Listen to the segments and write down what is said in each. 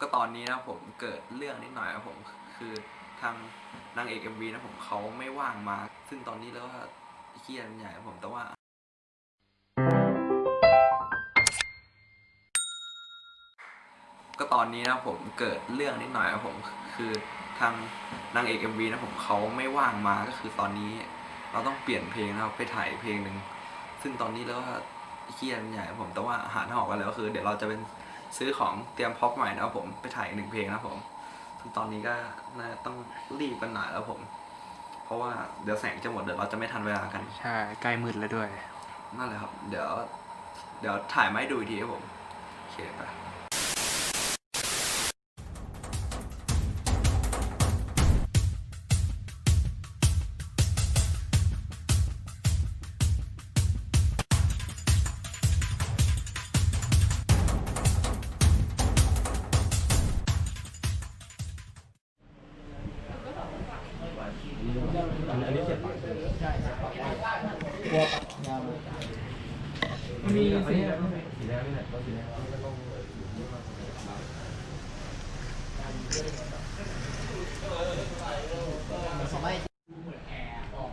ก็ตอนนี้นะผมเกิดเรื่องนิดหน่อยนะผมคือทางนางเอก MV นะผมเขาไม่ว่างมา ซึ่งตอนนี้แล้วว่าเครียดใหญ่นะผมแต่ว่าก็ตอนนี้นะผมเกิดเรื่องนิดหน่อยนะผมคือทางนางเอก MV นะผมเขาไม่ว่างมาก็คือตอนนี้เราต้องเปลี่ยนเพลงนะครับไปถ่ายเพลงหนึ่งซึ่งตอนนี้แล้วว่าเครียดใหญ่ผมแต่ว่าหาทางออกกันแล้วคือ เดี๋ยวเราจะเป็น ซื้อของเตรียมพ็อปใหม่นะครับผมไปถ่ายอีกหนึ่งเพลงนะครับผมซึ่งตอนนี้ก็น่าต้องรีบกันหน่อยแล้วผม เพราะว่าเดี๋ยวแสงจะหมดเดี๋ยวเราจะไม่ทันเวลากัน ใช่ใกล้มืดแล้วด้วย นั่นแหละครับ เดี๋ยว เดี๋ยวถ่ายมาให้ดูอีกทีครับผมโอเคไป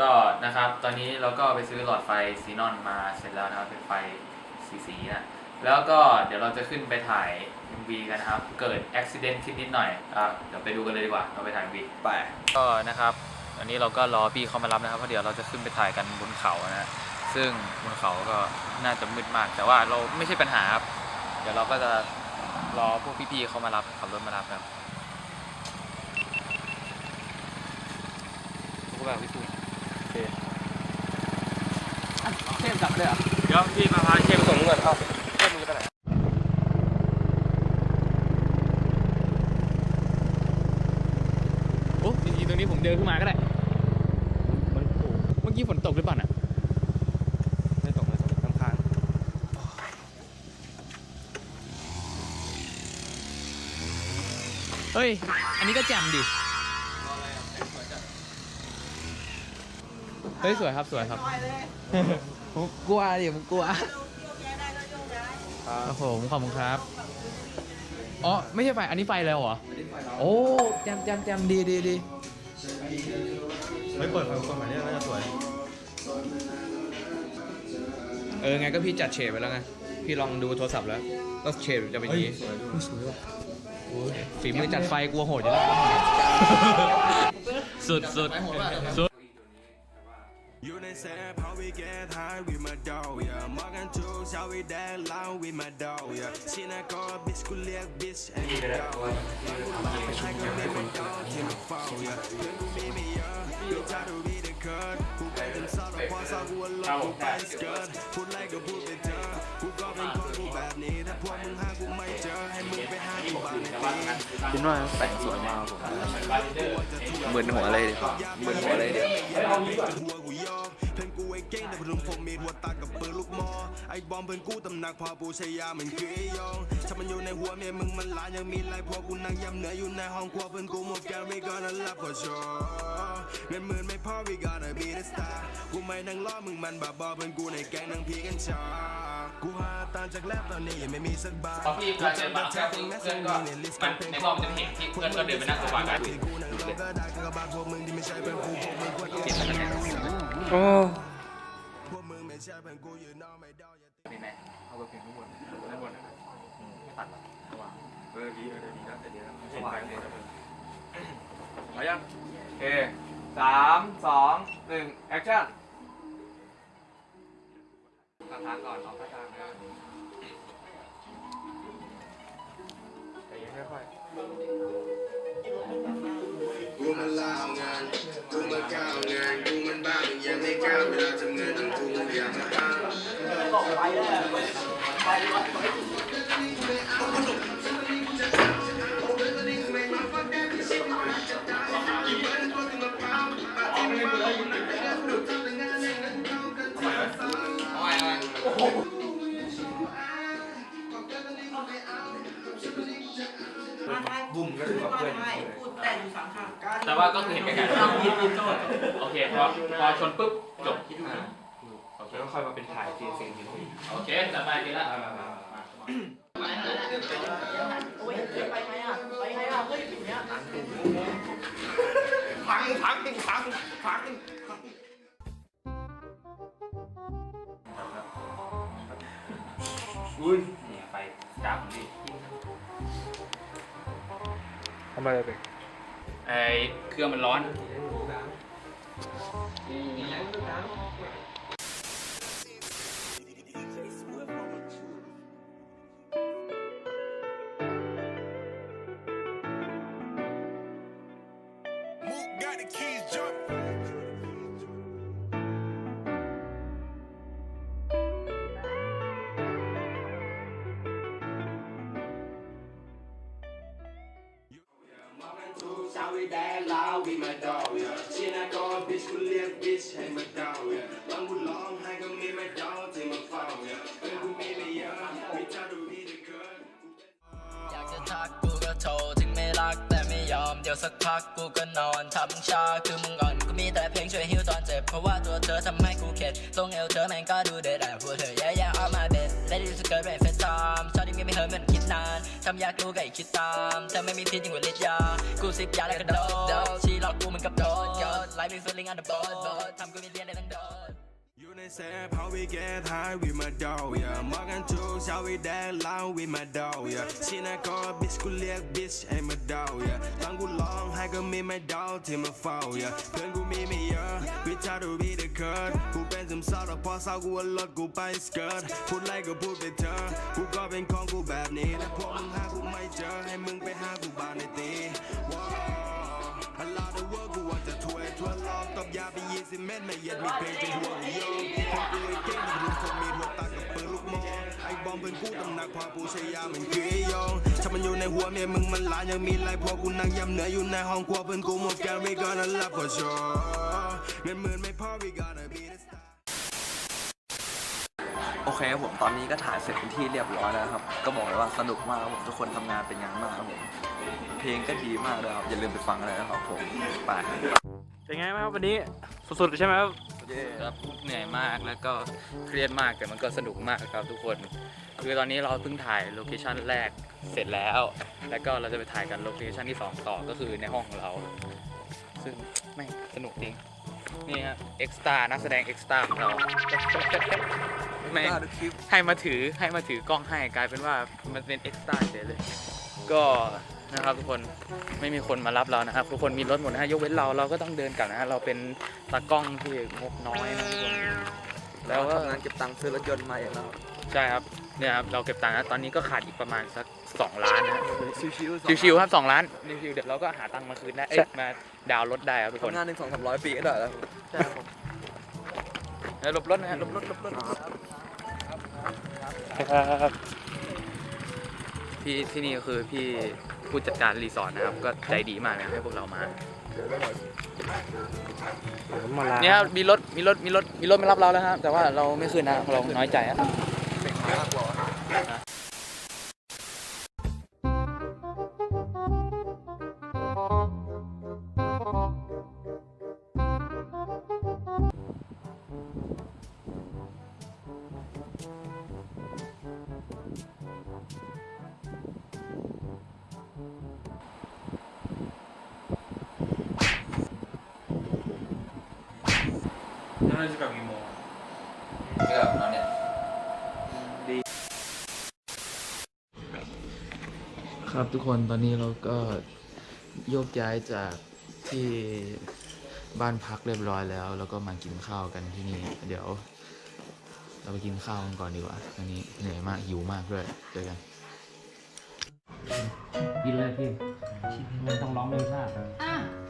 ก็นะครับ ตอนนี้เราก็ไปซื้อหลอดไฟซีนอนมาเสร็จแล้วนะครับเป็นไฟสีสีนะ แล้วก็เดี๋ยวเราจะขึ้นไปถ่าย MV กันนะครับ เกิดอุบิเหตุนนิดหน่อยอะเดี๋ยวไปดูกันเลยดีกว่า เราไปถ่าย MV ไป ก็นะครับ อันนี้เราก็รอพี่เขามารับนะครับเพราะเดี๋ยวเราจะขึ้นไปถ่ายกันบนเขานะ ซึ่งบนเขาก็น่าจะมืดมาก แต่ว่าเราไม่ใช่ปัญหาครับ เดี๋ยวเราก็จะรอพวกพี่ๆเขามารับขับรถมารับครับพวกแบบพี่ตุ้ยโอเคเข้ มกลับมาเลยเหรอเดี๋ยวพี่มาพาเข้มส่งก่อนเอาเข้มมือไปไหนโอ้จริงๆตรงนี้ผมเดินขึ้นมาก็ได้มันเมื่อกี้ฝนตกหรือเปล่าน่ะไม่ตกไม่ตกค้างเฮ้ย อันนี้ก็แจ่มดิเฮ้ยสวยครับสวยครับ ผมกลัวดิผมกลัวโอ้โหผมขอบคุณครับอ๋อไม่ใช่ไฟอันนี้ไฟแล้วเหรอโอ้แจมแจมแจมดีดีดีเฮ้ยเปิดไฟก่อนแบบนี้น่าจะสวย เออไงก็พี่จัดเฉดไปแล้วไงพี่ลองดูโทรศัพท์แล้วก็เฉดจะเป็นอย่างนี้สวยว่ะฝีมือจัดไฟกลัวโหดอยู่แล้วสุดสุดสุด อยู่ในแสง how we get high with my dog yeah มองกันทุกเช้า we dance loud with my dog yeah ชินาก็ bitch กูเรียก bitch ไอ้เด็กดาวใครก็ไม่เป็นดอกที่มันเฝ้า yeah เพื่อนกูมีไม่เยอะกูจะดูมีแต่เคิร์ดกูไปถึงซอดแต่พอซอดกูว่าลบกูไปสเกิร์ตพูดอะไรก็พูดไปเถอะกูก็เป็นคนกูแบบนี้ถ้าพวกมึงหากูไม่เจอให้มึงไปหากูบ้างในปีคุณว่าแต่งสวยมากผมเหมือนหัวเลยดิเหมือนหัวเลยดิหัวกูยอ กเพื่อนกูไอ้เก่งแต่เพื่อนผมมีหัวตากับปืนลูกหมอ ไอ้บอมเพื่อนกูตำหนักพอปูชายามันคือไอ้ยองถ้ามันอยู่ในหัวเมียมึงมันหลายยังมีหลายพวกกูนั่งยำเหนืออยู่ในห้องครัวเพื่อนกูหมดแกน we gonna love for sure เงินหมื่นไม่พอ we gonna be the star กูไม่นั่งล้อมึงมันบ้าบอเพื่อนกูในแก๊งนั่งพีกันชากูหาตามจากแลบตอนนี้ยังไม่มีสักบาทพอพี่เวลาเจอบัตรแล้วเพื่อนก็มันในกล้องจะเห็นที่เพื่อนก็เดินไปนั่งสบายกันกูนั่งรอก็ได้ก็บ้าพวกมึงที่ไม่ใช่เพื่อ โอ้พวกมึงไม่ใช่เพื่อนกูอยู่นอกไม่ได้อาไหมเอาไปเพียงข้างบนด้านบนไม่ตัดหรอกระวังเออดีเออดีนะแต่ดีนะสบายเลยนะเอายังโอเคสามสองหนึ่งแอคชั่นทางทางก่อนเอาทางนะแต่ยังค่อย กูมันลาวงานกูมันก้าวงานกูมันบ้ามึงยังไม่ก้าวเวลาทำงานต้องกูอย่ามาบ้าเว่าก็คือเห็นไกลๆโอเคพอพอชนปุ๊บจบโอเคแล้วค่อยมาเป็นถ่ายซีนซีนทีโอเคสบายดีละโอ้ยไปไงอะไปไงอะเฮ้ยอย่างเงี้ยพังพังพังพังอุ้ยนี่ไฟดับดิทำอะไรไป ไอเครื่องมันร้อนางกูร้องไห้ก็มีไม่เดาที่มาเฝ้าเพื่อนกูมีไม่เยอะไม่เท่าดูมีแต่เกินอยากจะทักกูก็โทรถึงไม่รักแต่ไม่ยอมเดี๋ยวสักพักกูก็นอนทำชาคือมึงอ่อนกูมีแต่เพลงช่วยฮิวตอนเจ็บเพราะว่าตัวเธอทำให้กูเข็ดทรงเอวเธอแม่งก็ดูเด็ดแต่พวกเธอแย่ๆ on my bed Lady to girl เป็นเฟซไทม์ชอบที่มีไม่เฮิร์มันคิดนาน ทำยากกูก็อีกคิดตามเธอไม่มีพิษยิ่งกว่าฤทธิ์ยา กูซิบยาแล้วก็โดดชีหลอกกูเหมือนกับโดดไลฟ์มี feeling on the board ทำกูมีเรียนได้ทั้งโดดอยู่ในแสบเผาวิแกทายวิมาดาวอย่ามากัน ทุกเช้าวิแดงล้างวิมาดาวอย่าชินาก็บิชกูเรียกบิชให้มาดาวอย่าตอนกูร้องไห้ก็มีไม่ดาวที่มาเฝ้าอย่าเพื่อนกูมีไม่เยอะ วิชาดูมีแต่เคิร์ดกูเป็นซึมเศร้าแต่พอเศร้ากูว่ารถกูไปสเกิร์ตพูดไรก็พูดไปเถอะ กูก็เป็นของกูแบบนี้แต่พวกมึงหากูไม่เจอให้มึง โลกตบยาไปยี่สิบเม็ดไม่เย็ดมีเพลงเป็นหัวโยมคนกูไอ้เก่งรุ่นคนมีหัวตากับปืนลูกโมไอ้บอมเป็นกูตำหนักพอกูใช้ยาเหมือนกียงถ้ามันอยู่ในหัวเมียมึงมันหลานยังมีไรพวกกูนั่งยำเหนืออยู่ในห้องครัวเพื่อนกูหมดแก้ว we gonna love for sure เงินหมื่นไม่พอ we gonna be the star โอเคครับผมตอนนี้ก็ถ่ายเสร็จเป็นที่เรียบร้อยแล้วครับ ก็บอกเลยว่าสนุกมากครับผมทุกคนทำงานเป็นงานมากครับผมเพลงก็ดีมากเลยครับอย่าลืมไปฟังกันเลยนะครับผมไป เป็นไงบ้างครับวันนี้สุดๆใช่ไหมครับครับเหนื่อยมากแล้วก็เครียดมากแต่มันก็สนุกมากครับทุกคน คือตอนนี้เราเพิ่งถ่ายโลเคชันแรกเสร็จแล้ว แล้วก็เราจะไปถ่ายกันโลเคชันที่ 2 ต่อก็คือในห้องของเรา ซึ่งไม่งสนุกจริง นี่ครับเอ็กซ์ตานักแสดงเอ็กซ์ตาของเราไม่ได้ดูคลิปให้มาถือให้มาถือกล้องให้กลายเป็นว่ามันเป็นเอ็กซ์ตาเฉยเลย ก็ นะครับทุกคนไม่มีคนมารับเรานะครับทุกคนมีรถหมดนะฮะยกเว้นเราเราก็ต้องเดินกลับนะฮะเราเป็นตากล้องที่งบน้อยนะทุกคนแล้วทำงานเก็บตังค์ซื้อรถยนต์มาเองแล้วใช่ครับเนี่ยครับเราเก็บตังค์นะตอนนี้ก็ขาดอีกประมาณสัก2ล้านนะชิวๆชิวๆครับ2ล้านชิวๆเดี๋ยวเราก็หาตังค์มาคืนได้เอ้ยมาดาวน์รถได้ครับทุกคนทำงานหนึ่งสองสามร้อยปีก็ได้แล้วใช่ครับเดี๋ยวหลบรถนะฮะหลบรถหลบรถครับพี่ที่นี่ก็คือพี่ ผู้จัดการรีสอร์ทนะครับ ก็ใจดีมากเลยให้พวกเรามาผมมาลาเนี่ยครับมีรถมีรถมีรถมีรถมารับเราแล้วครับแต่ว่าเราไม่คืนนะเราน้อยใจอะเน่าจะกลับกี่โมงเกือบแล้วเนี่ยครับทุกคนตอนนี้เราก็โยกย้ายจากที่บ้านพักเรียบร้อยแล้ว แล้วก็มากินข้าวกันที่นี่ เดี๋ยว เราไปกินข้าวกันก่อนดีกว่าตอนนี้เหนื่อยมากหิวมากด้วยเจอกันกินเลยพี่ไม่ต้องร้องเลยทราบอะ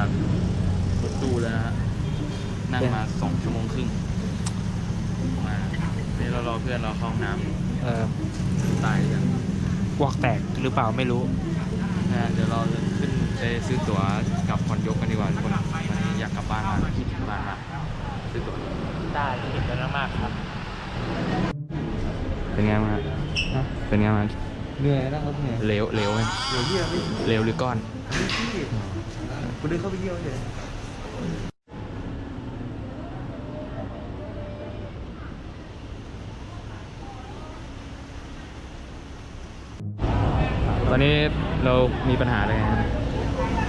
จากรถตู้แล้วนะฮะนั่งมาสองชั่วโมงครึ่งมานี่เรารอเพื่อนเราเข้าห้องน้ำอยู่เออตายยังวอกแตกหรือเปล่าไม่รู้ นะฮะเดี๋ยวเราจะขึ้นไปซื้อตั๋วกลับคอนยกกันดีกว่าทุกคนวันนี้อยากกลับบ้านมากคิดถึงบ้านมากซื้อตั๋วได้เห็นแล้วมากครับ เป็นไงบ้างฮะฮะเป็นไงบ้าง เหนื่อยนะครับเหนื่อยเร็วเร็วไหมเดี๋ยวเยี่ยมพี่เร็วหรือก้อน พี่กูเดินเข้าไปเยี่ยมเลยตอนนี้เรามีปัญหาอะไรกัน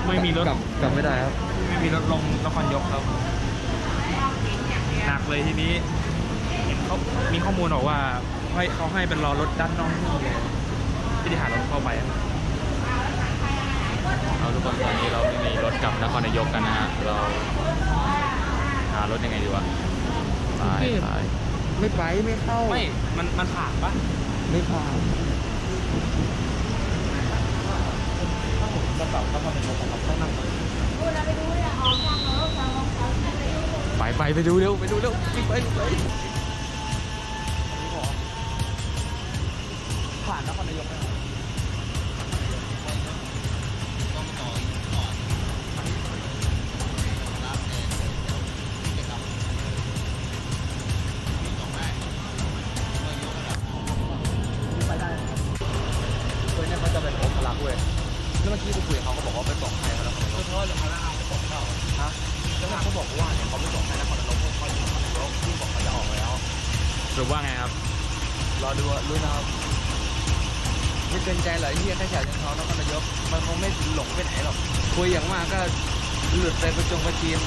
ไม่มีรถกลับกลับไม่ได้ครับไม่มีรถลงนครยกครับหนักเลยทีนี้เห็นเขามีข้อมูลบอกว่าให้เขาให้เป็นรอรถด้านนอกนี่เลย ที่ที่หารถเข้าไปอะเอาทุกคนตอนนี้เราไม่มีรถกลับนครนายกกันนะฮะเราหารถยังไงดีวะตายตายไม่ไปไม่เข้าไม่ มันมันผ่านปะไม่ผ่านกระเป๋าก็ต้องเป็นของเราต้องนั่งไปไปไปดูเร็วไปดูเร็วไปไปไปผ่านนครนายกไหม เขาบอกว่าไปบอกใครเขาแล้วเขาไม่รู้เขาจะพาหน้าไปบอกเขาฮะแล้วเขาบอกว่าเนี่ยเขาไม่บอกใครนะคนนรกเพราะเขาอยู่คนนรกที่บอกเขาจะออกแล้วสรุปว่าไงครับรอดูอะรู้นะครับไม่เกินใจหรอไอ้เฮียแค่ฉาเชิงเทานครนายกมันคงไม่หลงไปไหนหรอกคุยอย่างมากก็หลุดไปประจงประจีน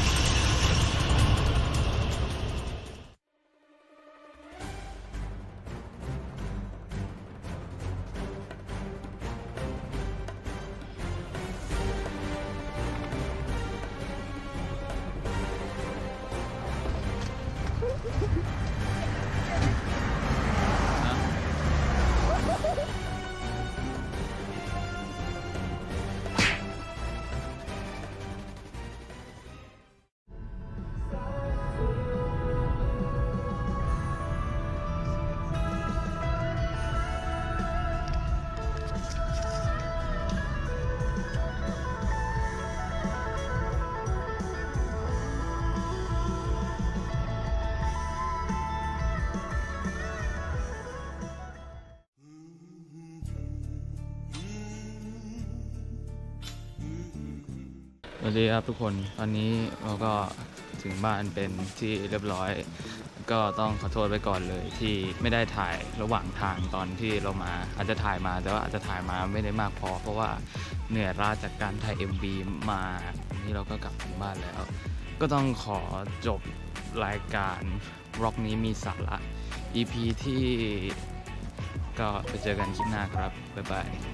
วัสดีครับทุกคน ตอนนี้เราก็ถึงบ้านเป็นที่เรียบร้อย ก็ต้องขอโทษไว้ก่อนเลยที่ไม่ได้ถ่ายระหว่างทางตอนที่เรามา อาจจะถ่ายมาแต่ว่าอาจจะถ่ายมาไม่ได้มากพอ เพราะว่าเหนื่อยล้าจากการถ่าย MV มาวันนี้เราก็กลับถึงบ้านแล้ว ก็ต้องขอจบรายการร็อกนี้มีสาระ EP ที่ก็ไปเจอกันคลิปหน้าครับ บ๊ายบาย